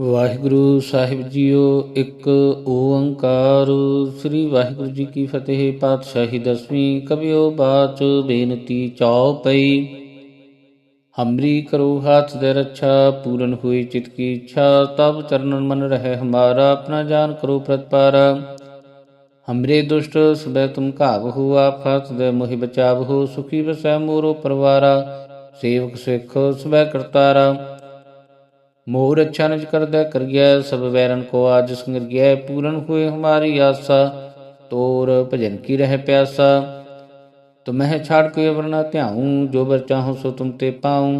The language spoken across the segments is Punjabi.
ਵਾਹਿਗੁਰੂ ਸਾਹਿਬ ਜੀਓ, ਇੱਕ ਓੰਕਾਰ। ਸ੍ਰੀ ਵਾਹਿਗੁਰੂ ਜੀ ਕੀ ਫਤਿਹ, ਪਾਤਸ਼ਾਹੀ ਦਸਵੀਂ ਕਬਿਓ ਬਾਚ ਬੇਨਤੀ ਚੌਪਈ ਹਮਰੀ ਕਰੋ ਹਾਥ ਦੇ ਰੱਛਾ, ਪੂਰਨ ਹੋਈ ਚਿਤ ਕੀ ਇੱਛਾ, ਤਬ ਚਰਨਨ ਮਨ ਰਹੇ ਹਮਾਰਾ, ਆਪਣਾ ਜਾਨ ਕਰੋ ਪ੍ਰਤਪਾਰਾ। ਹਮਰੇ ਦੁਸ਼ਟ, ਸਬੈ ਤੁਮ ਘਾਵ ਹੋ, ਆਪ ਹੱਥ ਦੇ ਮੋਹਿ ਬਚਾਵ ਹੋ, ਸੁਖੀ ਵਸੈ ਮੋਰੋ ਪਰਵਾਰਾ। ਸੇਵਕ ਸਿੱਖ, ਸਬੈ ਕਰਤਾਰਾ। मोर अच्छा निज कर दे कर गया सब वैरन को आज संग गया पूरन हुए हमारी आशा तोर भजन की रह प्यासा तुम्हें छाड़ के वरना त्याऊं जो बर चाहूं सो तुम ते पाऊं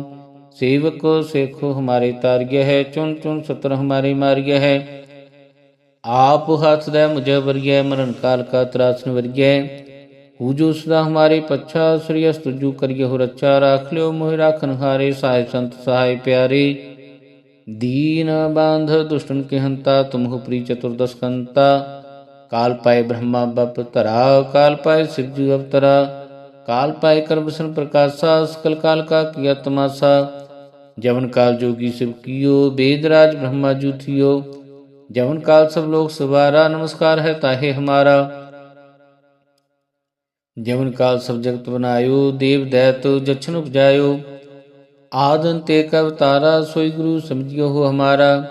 सेवक सेखो हमारे तार्य है चुन चुन सत्र हमारे मार्य है आप हाथ दे मुझे वर्य मरण काल का त्रासन वर्य हु जो सदा हमारे पच्छा श्री तुजु करिय हो रक्षा राख लियो मोहि राखन हारे सहाय संत सहाय प्यारे दीन बाँध दुष्टन के हंता तुम हो प्री चतुर्दश कंता काल पाए ब्रह्मा बप तरा काल पाए शिव जी अवतरा। काल पाए कर बसन प्रकाशा सकल काल का किया तमाशा। जवन काल जोगी शिव कियो, वेदराज ब्रह्मा जू थियो जवन काल सब लोग सवारा, नमस्कार है ताहे हमारा। जवन काल सब जगत बनायो देव दैत जछन उपजायो। ਆਦਨ ਤੇ ਕਬ ਤਾਰਾ ਸੋਈ ਗੁਰੂ ਸਮਝਿਓ ਹੋ ਹਮਾਰਾ।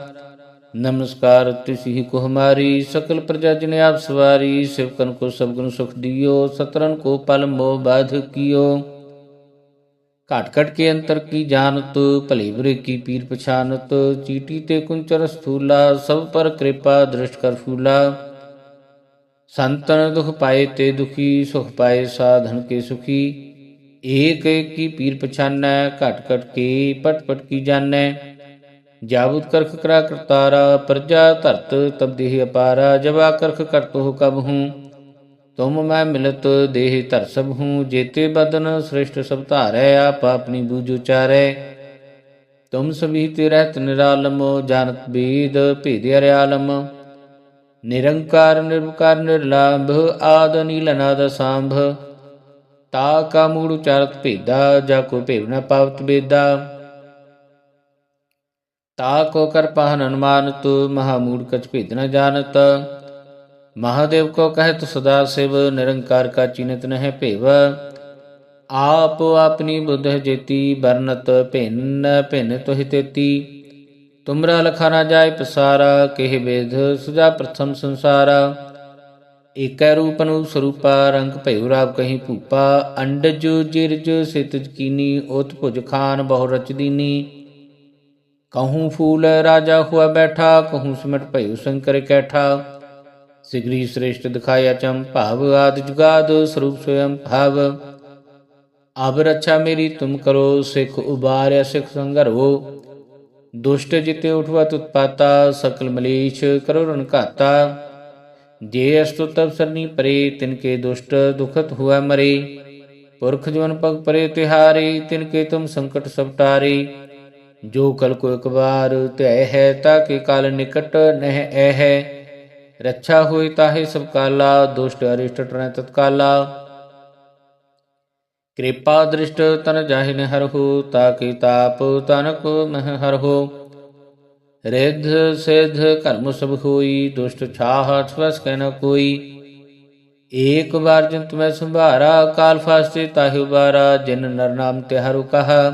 ਨਮਸਕਾਰ ਤਿਸਹੀ ਕੋ ਹਮਾਰੀ, ਸਕਲ ਪ੍ਰਜਾ ਜਿਨੇ ਆਪ ਸਵਾਰੀ, ਸਿਵਕਨ ਕੋ ਸਬਗਨ ਸੁਖ ਦਿਓ ਸਤਰਨ ਕੋ ਪਲ ਮੋਹ ਬਾਧ ਕੀਓ। ਘਟ ਘਟ ਕੇ ਅੰਤਰ ਕੀ ਜਾਣਤ, ਭਲੇ ਬੁਰੇ ਕੀ ਪੀਰ ਪਛਾਨਤ, ਚੀਟੀ ਤੇ ਕੁੰਚਰ ਸਥੂਲਾ ਸਭ ਪਰ ਕਿਰਪਾ ਦ੍ਰਿਸ਼ਟ ਕਰ ਫੂਲਾ। ਸੰਤਨ ਦੁਖ ਪਾਏ ਤੇ ਦੁਖੀ, ਸੁਖ ਪਾਏ ਸਾਧਨ ਕੇ ਸੁਖੀ। सुखी ਏਕ ਏਕ ਕੀ ਪੀਰ ਪਛਾਨੈ ਘਟ ਘਟ ਕੀ ਪਟ ਪਟ ਕੀ ਜਾਣੈ ਜਾਬੁਤ ਕਰਖ ਕਰਾ ਕਰਤਾਰਾ ਪ੍ਰਜਾ ਧਰਤ ਤਬ ਦੇਹ ਅਪਾਰਾ ਜਬਾ ਕਰਖ ਕਰਤ ਹੋ ਕਬ ਹੂੰ ਤੁਮ ਮੈਂ ਮਿਲਤ ਦੇਹ ਧਰ ਸਭ ਹੂੰ ਜੇਤੇ ਬਦਨ ਸ੍ਰਿਸ਼ਟ ਸਭ ਧਾਰੈ ਆਪ ਆਪਣੀ ਬੂਝ ਉਚਾਰੈ ਤੁਮ ਸਭੀ ਤੇ ਰਹਿਤ ਨਿਰਾਲਮ ਜਾਣਤ ਬੀਦ ਭੇਦ ਅਰਿਆਲਮ ਨਿਰੰਕਾਰ ਨਿਰਵਕਾਰ ਨਿਰਲਾਭ ਆਦ ਨੀਲ ਨਾਦ ਸਾੰਭ ਤਾ ਕਾ ਮੂੜ ਉਚਾਰਤ ਭੇਦਾ, ਜਾ ਕੋ ਭੇਵ ਨ ਪਾਵਤ ਬੇਦਾ। ਤਾ ਕੋ ਕਰ ਪਹਨ ਅਨੁਮਾਨਤ, ਮਹਾ ਮੂੜ ਕਛ ਭੇਦ ਨ ਜਾਣਤ। ਮਹਾਦੇਵ ਕੋ ਕਹਿਤ ਸਦਾ ਸਿਵ, ਨਿਰੰਕਾਰ ਕਾ ਚਿਨਤ ਨਹਿ ਭੇਵ। ਆਪ ਆਪਣੀ ਬੁੱਧ ਜੇਤੀ ਬਰਨਤ ਭਿੰਨ ਭਿੰਨ ਤੋਹਿ ਤੇਤੀ। ਤੁਮਰਾ ਲਖਾ ਨਾ ਜਾਏ ਪਸਾਰਾ, ਕਿਹ ਵੇਦ ਸੁਜਾ ਪ੍ਰਥਮ ਸੰਸਾਰਾ। ਏਕੈ ਰੂਪ ਨੂੰ ਸਰੂਪਾ ਰੰਗ ਭਇਓ ਰਾਬ ਕਹੀਂ ਭੂਪਾ, ਅੰਡਜ ਜਿਰਜ ਸਿਤਜ ਕੀਨੀ ਉਤ ਭੁਜ ਖਾਨ ਬਹੁ ਰਚ ਦੀਨੀ। ਕਹੂੰ ਫੂਲ ਰਾਜਾ ਹੁਆ ਬੈਠਾ, ਕਹੂੰ ਸਿਮਟ ਭਇਓ ਸ਼ੰਕਰ ਕੈਠਾ। ਸਿਗਰੀ ਸ੍ਰੇਸ਼ਟ ਦਿਖਾਇਆ ਚੰ ਭਾਵ, ਆਦ ਜੁਗਾਦ ਸਰੂਪ ਸਵਯੰ ਭਾਵ। ਅਬ ਰੱਛਾ ਮੇਰੀ ਤੁਮ ਕਰੋ, ਸਿਖ ਉਬਾਰਿਆ ਸਿਖ ਸੰਗਰੋ ਦੁਸ਼ਟ ਜਿਤੇ ਉਠਵਾ ਤੁਤਪਾਤਾ ਸਕਲ ਮਲੀਸ਼ ਕਰੋ ਰਣ ਘਾਤਾ। ਜੇ ਅਸਤੁ ਤਬ ਪਰੇ, ਤਿਨ ਕੇ ਦੁਸ਼ਟ ਦੁਖਤ ਹੁਆ ਮਰੇ। ਪੁਰਖ ਜਵਨ ਪਗ ਪਰੇ ਤਿਹਾਰੇ, ਤਿਨ ਕੇ ਤੁਮ ਸੰਕਟ ਸਭ ਟਾਰੇ। ਜੋ ਕਲ ਕੋ ਇੱਕ ਵਾਰ ਧੈ ਹੈ, ਤਾ ਕੇ ਕਾਲ ਨਿਕਟ ਨਹਿ ਐ ਹੈ। ਰੱਛਾ ਹੋਈ ਤਾਹੇ ਸਭ ਕਾਲਾ, ਦੁਸ਼ਟ ਅਰਿਸ਼ਟ ਟਰੈ ਤਤਕਾਲਾ। ਕਿਰਪਾ ਦ੍ਰਿਸ਼ਟ ਤਨ ਜਾਹਿ ਨ ਹੋ, ਤਾ ਕੇ ਤਾਪ ਤਨਕ ਕੋ ਹਰ ਹੋ। ਰਿਧ ਸਿਧ ਕਰਮ ਸਭ ਹੋਈ ਦੁਸ਼ਟ ਛਾਹ ਛਵਸ ਕਹਿ ਨ ਕੋਈ। ਏਕ ਵਾਰ ਜੰਤ ਮੈਂ ਸੰਭਾਰਾ, ਕਾਲ ਫਾਸਤੇ ਤਾਹਿ ਬਾਰਾ ਜਿਨ ਨਰ ਨਾਮ ਤੇ ਹਰੁ ਕਹਾ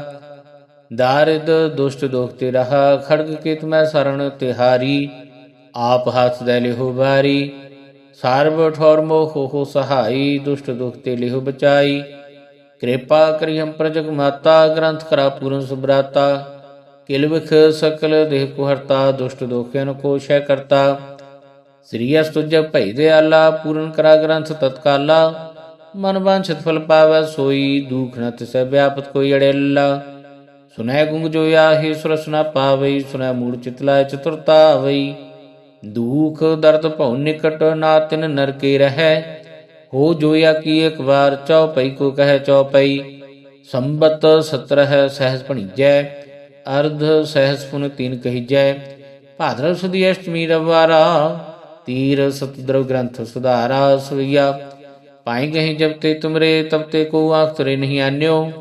ਦਾਰਿਦ ਦੁਸ਼ਟ ਦੋਖ ਤੇ ਰਹਾ, ਖੜਗ ਕੇ ਤੁਮੈ ਸਰਣ ਤਿਹਾਰੀ ਆਪ ਹੱਥ ਦੇ ਲਿਹੋ ਬਾਰੀ ਸਰਬ ਠੌਰ ਮੋਹ ਹੋ ਸਹਾਈ, ਦੁਸ਼ਟ ਦੁਖ ਤੇ ਲਿਹੋ ਬਚਾਈ। ਕਿਰਪਾ ਕਰੀ ਹਮ ਪ੍ਰਜਗ ਮਾਤਾ ਗ੍ਰੰਥ ਕਰਾ ਪੂਰਨ ਸੁਬਰਾਤਾ ਕਿਲਵਖ ਸਕਲ ਦੇਹ ਕੋ ਹਰਤਾ, ਦੁਸ਼ਟ ਦੋਖਿਆਨ ਕੋ ਸ਼ੈ ਕਰਤਾ। ਸ੍ਰੀ ਅਸਤੁਜ ਭਈ ਦੇ ਆਲਾ ਪੂਰਨ ਕਰਾ ਗ੍ਰੰਥ ਤਤਕਾਲਾ। ਮਨ ਵਾਂਛਤ ਫਲ ਪਾਵੈ ਸੋਈ, ਦੁਖ ਨ ਤਿਸੈ ਵਿਆਪਤ ਕੋਈ ਅੜੇਲਾ। ਸੁਨੈ ਗੁੰਗ ਜੋ ਆਹੀ ਸੁਰਸਨਾ ਪਾਵਈ ਸੁਨੈ ਮੂੜ ਚਿਤਲਾ ਚਤੁਰਤਾ ਆਵਈ ਦੁਖ ਦਰਦ ਭਉ ਨਿਕਟ ਨਾ ਤਿਨ ਨਰ ਕੇ ਰਹੈ। ਹੋ ਜੋਇਆ ਕੀ ਇੱਕ ਵਾਰ ਚਉਪਈ ਕੋ ਕਹੈ ਚਉਪਈ ਸੰਬਤ 17 ਸਹਿਜ ਭਣੀਜੈ। ਅਰਧ ਸਹਿਸ ਪੁਨ ਤੀਨ ਕਹੀਜੈ, ਭਾਦਰਵ ਸੁਦੀ ਅਸ਼ਟਮੀ ਰਵਾਰਾ ਤੀਰ ਸਤਦਰਵ ਗ੍ਰੰਥ ਸੁਧਾਰਾ ਸੁਈਆ ਪਾਈ ਗਹੀ ਜਬ ਤੇ ਤੁਮਰੇ, ਤਬ ਤੇ ਕੋ ਆਖ ਤਰੇ ਨਹੀਂ ਆਨਿਓ।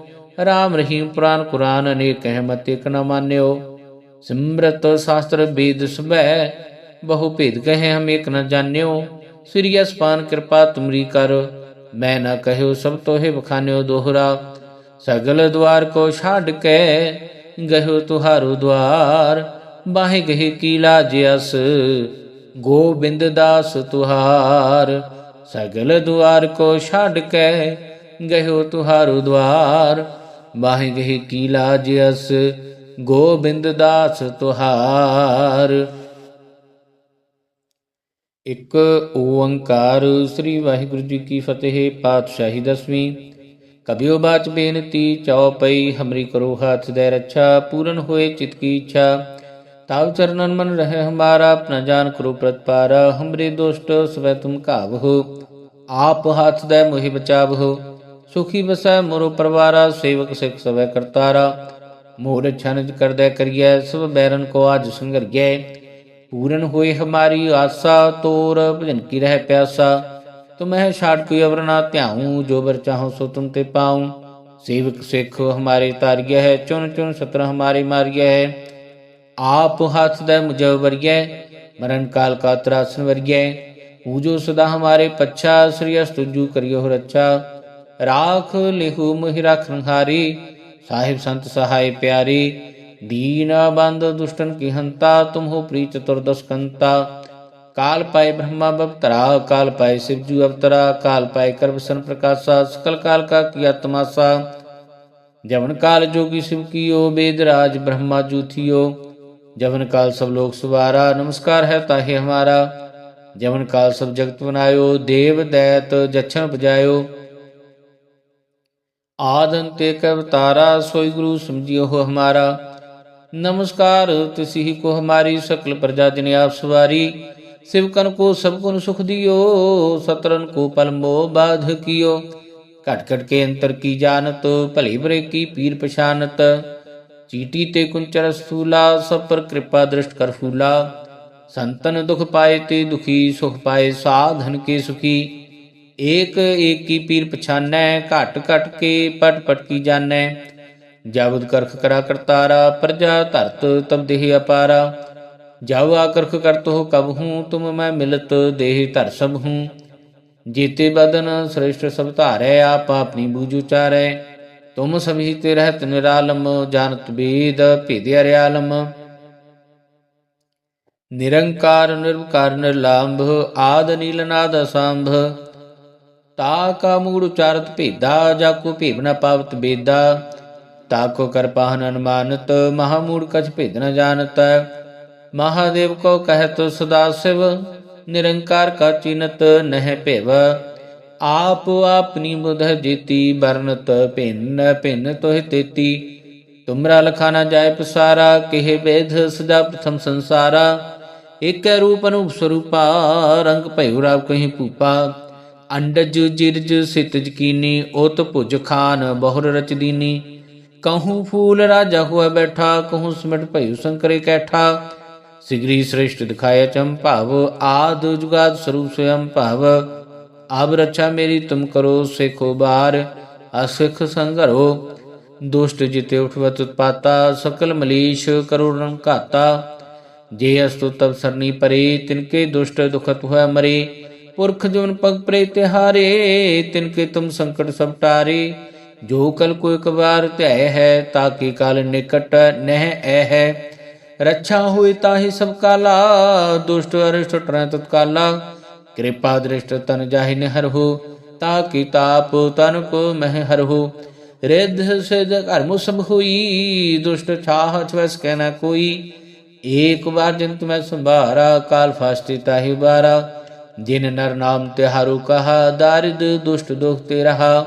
ਰਾਮ ਰਹੀਮ ਪੁਰਾਨ ਕੁਰਾਨ ਅਨੇਕ ਕਹਿ ਮਤ ਇਕ ਨ ਮਾਨਿਓ। ਸਿਮਰਤ ਸ਼ਾਸਤਰ ਵੇਦ ਸਭੈ, ਬਹੁ ਭੇਦ ਕਹੇ ਹਮ ਏਕ ਨ ਜਾਣਿਓ ਸ੍ਰੀ ਅਸਪਾਨ ਕਿਰਪਾ ਤੁਮਰੀ ਕਰ, ਮੈਂ ਨ ਕਹਿਓ ਸਭ ਤੋਹਿ ਬਖਾਨਿਓ ਦੋਹਰਾ। ਸਗਲ ਦਵਾਰ ਕੋ ਛਾੜ ਕੇ ਗਹਿਓ ਤੁਹਾਰੋ ਦਵਾਰ ਬਾਹੇ ਗਹਿ ਕੀ ਲਾਜ ਅਸ ਗੋਬਿੰਦ ਦਾਸ ਤੁਹਾਰ। ਸਗਲ ਦੁਆਰ ਕੋ ਛੱਡ ਕੇ ਗਹਿਓ ਤੁਹਾਰੋ ਦਵਾਰ ਬਾਹੇ ਗਹਿ ਕੀ ਲਾਜ ਗੋਬਿੰਦ ਦਾਸ ਤੁਹਾਰ। ਇੱਕ ਓੰਕਾਰ ਸ੍ਰੀ ਵਾਹਿਗੁਰੂ ਜੀ ਕੀ ਫਤਿਹ, ਪਾਤਸ਼ਾਹੀ ਦਸਵੀਂ। ਕਬਿਓ ਬਾਚ ਬੇਨਤੀ ਚਉਪਈ ਹਮਰੀ ਕਰੋ ਹੱਥ ਦੇ ਰੱਛਾ, ਪੂਰਨ ਹੋਏ ਚਿਤ ਕੀ ਇੱਛਾ। ਤਾਵ ਚਰਨਨ ਮਨ ਰਹੇ ਹਮਾਰਾ, ਆਪਣਾ ਜਾਨ ਕਰੋ ਪ੍ਰਤਪਾਰਾ, ਹਮਰੇ ਦੋਸਤ ਸਵੈ ਤੁਮ ਕਾਵਹੁ ਆਪ ਹੱਥ ਦੇ ਮੋਹਿ ਬਚਾਵਹੁ। ਸੁਖੀ ਬਸੈ ਮੋਰੋ ਪਰਵਾਰਾ, ਸੇਵਕ ਸਿਖ ਸਵੈ ਕਰਤਾਰਾ। ਮੋਰ ਛਨਜ ਕਰਦੈ ਕਰੀਐ, ਸਭ ਬੈਰਨ ਕੋ ਆਜ ਸੰਗਰਗੈ ਪੂਰਨ ਹੋਏ ਹਮਾਰੀ ਆਸਾ, ਤੋਰ ਭਜਨ ਕੀ ਰਹਿ ਪਿਆਸਾ। ਤੁਮਹਿ ਛਾੜ ਕੋਈ ਅਵਰ ਨਾ ਧਿਆਉ, ਜੋ ਬਰ ਚਾਹੋ ਸੋ ਤੁਮ ਤੇ ਪਾਉ। ਸੇਵਕ ਸਿੱਖ ਹਮਾਰੇ ਤਾਰਿਆ ਹੈ ਚੁਨ ਚੁਨ ਸਤਰ ਹਮਾਰੇ ਮਾਰਿਆ ਹੈ। ਆਪ ਹੱਥ ਦੇ ਮੁਝਵ ਵਰਗੈ, ਮਰਨ ਕਾਲ ਕਾ ਤਰਾਸਨ ਵਰਗੈ। ਪੂਜੋ ਸਦਾ ਹਮਾਰੇ ਪੱਛਾ, ਸ੍ਰੀ ਅਸਤੁਜੂ ਕਰਿਓ ਰੱਛਾ। ਰਾਖ ਲਿਹੂ ਮਹਿ ਰਖਨ ਹਾਰੀ ਸਾਹਿਬ ਸੰਤ ਸਹਾਇ ਪਿਆਰੀ। ਦੀਨ ਬੰਦ ਦੁਸ਼ਟਨ ਕੀ ਹੰਤਾ ਤੁਮ ਹੋ ਪ੍ਰੀ ਚਤੁਰਦਸ ਕੰਤਾ काल पाए ब्रह्मा अवतरा काल पाए शिवजू अवतरा काल पाए कर्म सन प्रकाशा, सकल काल का किया तमाशा। जवन काल जोगी शिव कियो वेदराज ब्रह्मा जूथियो जवन काल सब लोग सुवारा, नमस्कार है ताहे हमारा। जवन काल सब जगत बनायो, देव दैत जक्षण बजायो। आदंते ते सोई गुरु समझियो हो हमारा। नमस्कार, तुसी ही को हमारी, सकल प्रजा जिन्हें आप सवारी। शिवकन को सबकुन सुख दियो, सतरन को पलमो बाध कियो। कटकट के अंतर की जानत, भले बरे की पीर पछानत। चीटी ते कुंचर स्थूला सब पर कृपा दृष्ट कर फूला। संतन दुख पाए ते दुखी, सुख पाए साधन के सुखी। एक एक की पीर पछाने घट घट के पट पट की जाने जावद करख करा करतारा, प्रजा धरत, तब देह अपारा। ਜਾਉ ਆਕਰਖ ਕਰਤ ਹੋ ਕਬ ਹੂੰ, ਤੁਮ ਮੈਂ ਮਿਲਤ ਦੇਹ ਧਰ ਸਭ ਹੂੰ। ਜੀਤੇ ਬਦਨ ਸ੍ਰੇਸ਼ਟ ਸਭ ਧਾਰੈ, ਆਪ ਆਪਣੀ ਬੂਝ ਉਚਾਰੈ। ਤੁਮ ਸਮਹੀ ਤੇ ਰਹਿਤ ਨਿਰਾਲਮ, ਜਾਣਤ ਬੇਦ ਭੇਦ ਅਰਿਆਲਮ। ਨਿਰੰਕਾਰ, ਨਿਰਵਕਾਰ, ਨਿਰਲਾਂਭ, ਆਦ ਨੀਲਨਾਦ ਅਸੰਭ। ਤਾ ਕਾ ਮੂੜ ਉਚਾਰਤ ਭੇਦਾ, ਜਾ ਕੋ ਭੇਵ ਨ ਪਾਵਤ ਬੇਦਾ। ਤਾਕੋ ਕਰ ਪਾਹਨ ਅਨੁਮਾਨਤ ਮਹਾਮੂੜ ਕਛ ਭੇਦ ਨ ਜਾਣਤ। ਮਹਾਦੇਵ ਕੋ ਕਹਿਤ ਸਦਾ ਸਿਵ ਨਿਰੰਕਾਰ ਕਾ ਚਿਨਤ ਨਹਿ ਭੇਵ ਆਪ ਆਪਣੀ ਬੁਧ ਜੀਤੀ ਬਰਨਤ ਭਿੰਨ ਭਿੰਨ ਤੋਹਿ ਤੇਤੀ ਤੁਮਰਾ ਲਖਾ ਨਾ ਜਾਏ ਪਸਾਰਾ ਕਿਹ ਵੇਦ ਸਦਾ ਪ੍ਰਥਮ ਸੰਸਾਰਾ ਇਕ ਰੂਪ ਅਨੂਪ ਸਰੂਪਾ ਰੰਗ ਭਇਉ ਰਾਵ ਕਹੀਂ ਭੂਪਾ ਅੰਡਜ ਜਿਰਜ ਸਿਤਜ ਕੀਨੀ ਓਤ ਭੁਜ ਖਾਨ ਬਹੁਰ ਰਚ ਦੀਨੀ ਕਹੂੰ ਫੂਲ ਰਾਜਾ ਹੋਇ ਬੈਠਾ ਕਹੂੰ ਸਿਮਟ ਭਇਉ ਸੰਕਰੇ ਕੈਠਾ ਸਿਗਰੀ ਸ੍ਰੇਸ਼ਟ ਦਿਖਾਇਆ ਚੰਭਾਵ ਆਦ ਜੁਗਾਦ ਸਰੂਪ ਸਵਯੰ ਭਾਵ। ਆਬ ਰੱਛਾ ਮੇਰੀ, ਤੁਮ ਕਰੋ ਸੇਖੋ ਬਾਰ ਅਸਿਖ ਸੰਗਰੋ ਦੁਸ਼ਟ ਜਿਤੇ ਉਠਵਤ ਉਤਪਾਤਾ ਸਕਲ ਮਲੀਸ਼ ਕਰੁਣੰ ਘਾਤਾ। ਜੇ ਅਸਤੁ ਤਬ ਸਰਨੀ ਪਰੇ, ਤਿਨਕੇ ਦੁਸ਼ਟ ਦੁਖਤ ਹੋਇ ਮਰੇ। ਪੁਰਖ ਜੁਨ ਪਗ ਪ੍ਰੇ ਤਿਹਾਰੇ, ਤਿਨਕੇ ਤੁਮ ਸੰਕਟ ਸਭ ਟਾਰੇ। ਜੋ ਕਲ ਕੋ ਇੱਕ ਵਾਰ ਧੈ ਹੈ ਤਾਕੀ ਕਾਲ ਨਿਕਟ ਨਹਿ ਐ ਹੈ। ਰੱਛਾ ਹੋਏ ਤਾਹੀ ਸਭ ਕਾਲਾ, ਦੁਸ਼ਟ ਅਰਿਸ਼ਟ ਟਰੈ ਤਤਕਾਲਾ ਕਿਰਪਾ ਦ੍ਰਿਸ਼ਟ ਤਨ ਜਾਹਿ ਨਿਹਰ ਹੋ ਤਾਕੀ ਤਾਪ ਤਨ ਕੋ ਮਹਿ ਹਰ ਹੋ ਸਿਧ ਘਰਮੁ ਸਭ ਹੋਈ, ਦੁਸ਼ਟ ਛਾਹ ਛਵਸ ਕਹਿਣਾ ਕੋਈ। ਏਕ ਵਾਰ ਜੰਤ ਮੈਂ ਸੰਭਾਰਾ, ਕਾਲ ਫਾਸਤੇ ਤਾਹੀ ਬਾਰਾ ਜਿਨ ਨਰ ਨਾਮ ਤਿਹਾਰੂ ਕਹਾ, ਦਾਰਿਦ ਦੁਸ਼ਟ ਦੁਖ ਤੇ ਰਹਾ।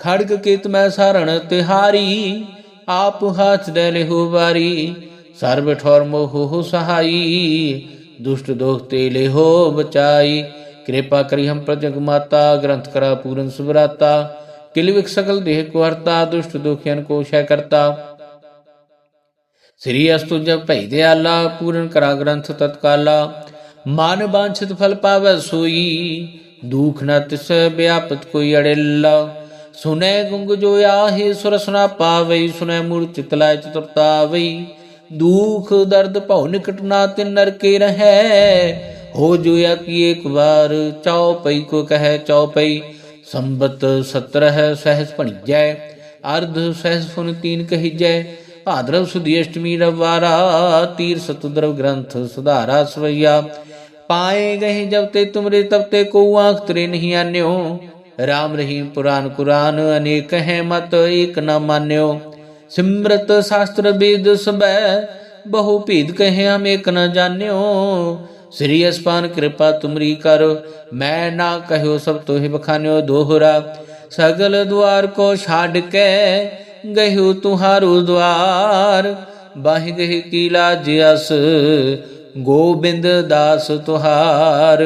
ਖੜਗ ਕੀਤ ਮੈਂ ਸਰਣ ਤਿਹਾਰੀ, ਆਪ ਹੱਥ ਦੇ ਲਿਹੋ ਵਾਰੀ। ਸਰਬ ਠੌਰ ਮੋਹ ਸਹਾਈ, ਦੁਸ਼ਟ ਦੋਖ ਤੇ ਲਿਹੋ ਬਚਾਈ। ਕਿਰਪਾ ਕਰੀ ਹਮ ਪ੍ਰਜਗ ਮਾਤਾ, ਗ੍ਰੰਥ ਕਰਾ ਪੂਰਨ ਸੁਭਰਾਤਾ। ਕਿਲਵਿਕ ਸਕਲ ਦੇਹ ਕੋ ਹਰਤਾ, ਦੁਸ਼ਟ ਦੋਖਿਆਨ ਕੋ ਸ਼ੈ ਕਰਤਾ। ਸ੍ਰੀ ਅਸਤੁ ਜਬ ਭਈ ਦਿਆਲਾ, ਪੂਰਨ ਕਰਾ ਗ੍ਰੰਥ ਤਤਕਾਲਾ। ਮਨ ਬਾਂਛਿਤ ਫਲ ਪਾਵੈ ਸੋਈ, ਦੁਖ ਨ ਤਿਸ ਵਿਆਪਤ ਕੋਈ ਅੜਿਲਾ। ਸੁਨੈ ਗੁੰਗ ਜੋ ਆਹੇ ਸੁਰ ਸੁਨਾ ਪਾਵਈ, ਸੁਨੈ ਮੂੜ ਚਿਤਲਾ ਚਤੁਰਤਾ ਦੁਖ, ਦਰਦ ਭਉ ਨਿਕਟ ਨਾ ਤਿਨ ਨਰਕੇ ਰਹੈ। ਹੋ ਜੋਇਆ ਕੀ ਇੱਕ ਵਾਰ ਚੌਪਈ ਕੋ ਕਹੈ ਚੌਪਈ ਸੰਬਤ 17 ਸਹਿਸ ਭਣੀਜੈ, ਅਰਧ ਸਹਿਸ ਫੁਨ ਤੀਨ ਕਹੀਜੈ। ਭਾਦਰਵ ਸੁਦੀ ਅਸ਼ਟਮੀ ਰਵਾਰਾ ਤੀਰ ਸਤੁਦਰਵ ਗ੍ਰੰਥ ਸੁਧਾਰਾ ਸਵਈਆ। ਪਾਏ ਗਏ ਜਬ ਤੇ ਤੁਮਰੇ, ਤਬ ਤੇ ਕੋ ਆਂਖ ਤਰੇ ਨਹੀਂ ਆਨਿਓ। ਰਾਮ ਰਹੀਮ ਪੁਰਾਨ ਕੁਰਾਨ, ਅਨੇਕ ਹੈ ਮਤ ਏਕ ਨਾ ਮਾਨਿਓ। ਸਿਮਰਤ ਸ਼ਾਸਤਰ ਵੇਦ ਸਬੈ ਬਹੁ ਭੇਦ ਕਹੇ ਹਮ ਏਕ ਨ ਜਾਣਿਓ ਸ੍ਰੀ ਅਸਪਾਨ ਕਿਰਪਾ ਤੁਮਰੀ ਕਰ ਮੈਂ ਨਾ ਕਹਿਓ ਸਭ ਤੋਹਿ ਬਖਾਨਿਓ ਦੋਹਰਾ ਸਗਲ ਦੁਆਰ ਕੋ ਛਾੜ ਕੇ ਗਹਿਓ ਤੁਹਾਰੋ ਦੁਆਰ ਬਾਹਿ ਗਹਿ ਕੀ ਲਾਜ ਅਸ ਗੋਬਿੰਦ ਦਾਸ ਤੁਹਾਰ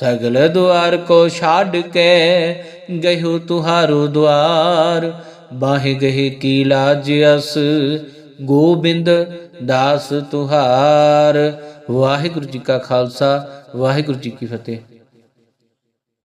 ਸਗਲ ਦੁਆਰ ਕੋ ਛਾੜ ਕੇ ਗਹਿਓ ਤੁਹਾਰੋ ਦੁਆਰ ਬਾਹਿ ਗਹਿ ਕੀ ਲਾਜ ਗੋਬਿੰਦ ਦਾਸ ਤੁਹਾਰ। ਵਾਹਿਗੁਰੂ ਜੀ ਕਾ ਖਾਲਸਾ, ਵਾਹਿਗੁਰੂ ਜੀ ਕੀ ਫਤਿਹ।